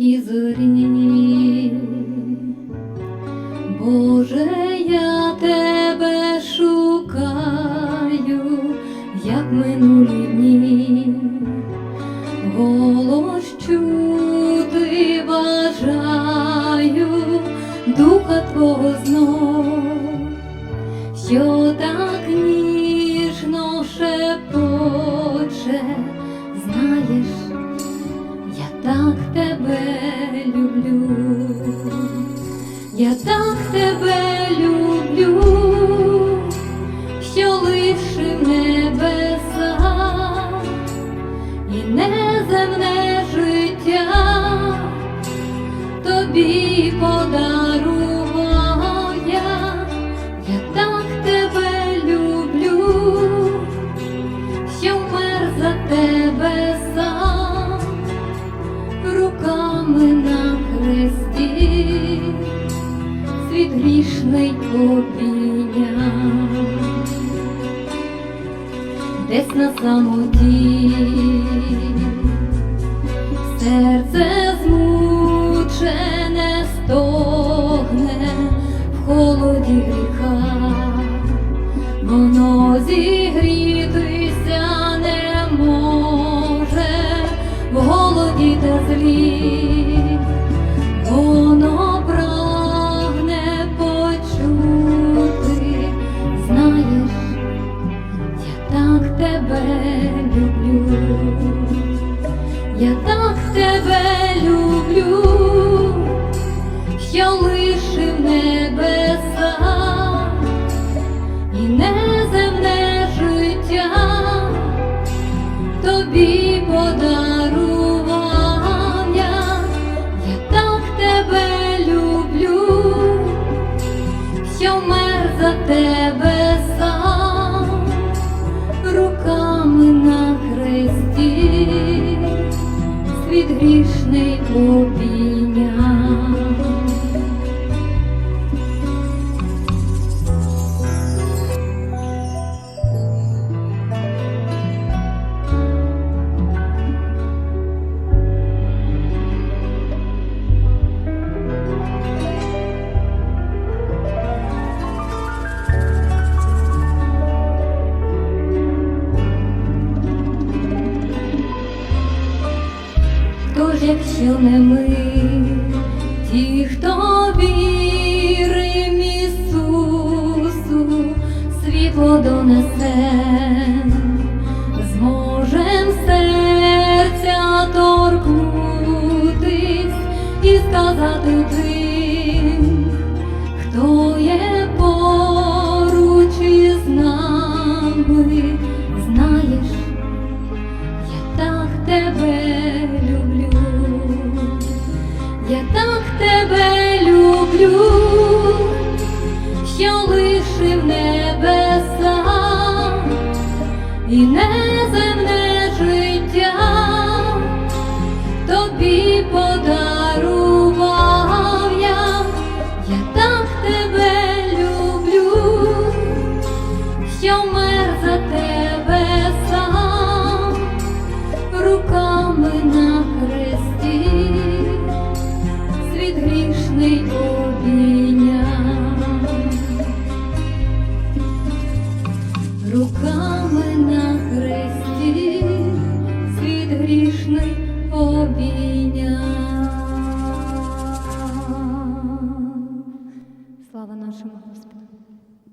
зорі. Боже, я тебе шукаю, як минулі дні, голос чути бажаю, духа Твого знов, що так ніжно шепоче, тебе люблю. Я так тебе люблю, світ грішний обійняв, десь на самоті, серце змучене стогне в холоді гріха, воно зігрітися не може в голоді та злі. Тебе люблю, я так тебе люблю, грішний Тож, якщо не ми, ті, хто вірим Ісусу, світло донесе, зможем серця торкнутись і сказати тим, тебе люблю, що лишив небеса і неземне обійняв.